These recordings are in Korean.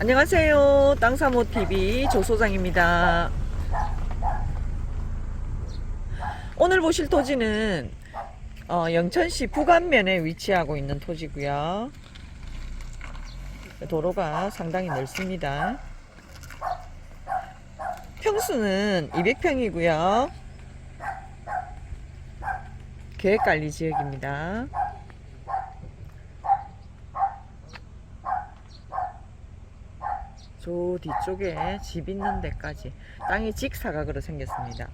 안녕하세요. 땅사모TV 조소장입니다. 오늘 보실 토지는 어, 영천시 북안면에 위치하고 있는 토지고요. 도로가 상당히 넓습니다. 평수는 200평이고요. 계획관리 지역입니다. 저 뒤쪽에 집 있는 데까지 땅이 직사각으로 생겼습니다.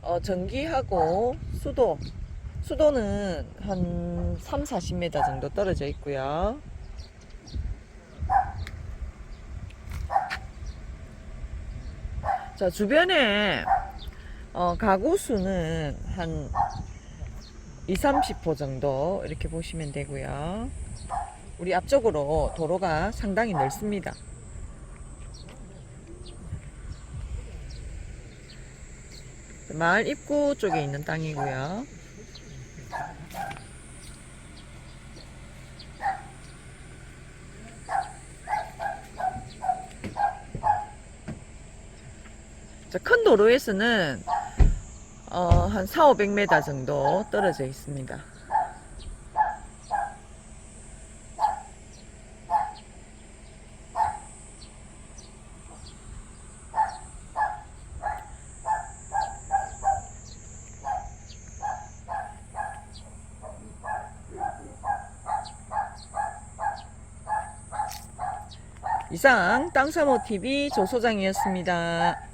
어, 전기하고 수도 수도는 한 3, 40m 정도 떨어져 있고요. 자, 주변에 어, 가구 수는 한 2, 30호 정도 이렇게 보시면 되고요. 우리 앞쪽으로 도로가 상당히 넓습니다. 마을 입구 쪽에 있는 땅이고요. 자, 큰 도로에서는 어, 한 4, 500m 정도 떨어져 있습니다. 이상 땅사모TV 조소장이었습니다.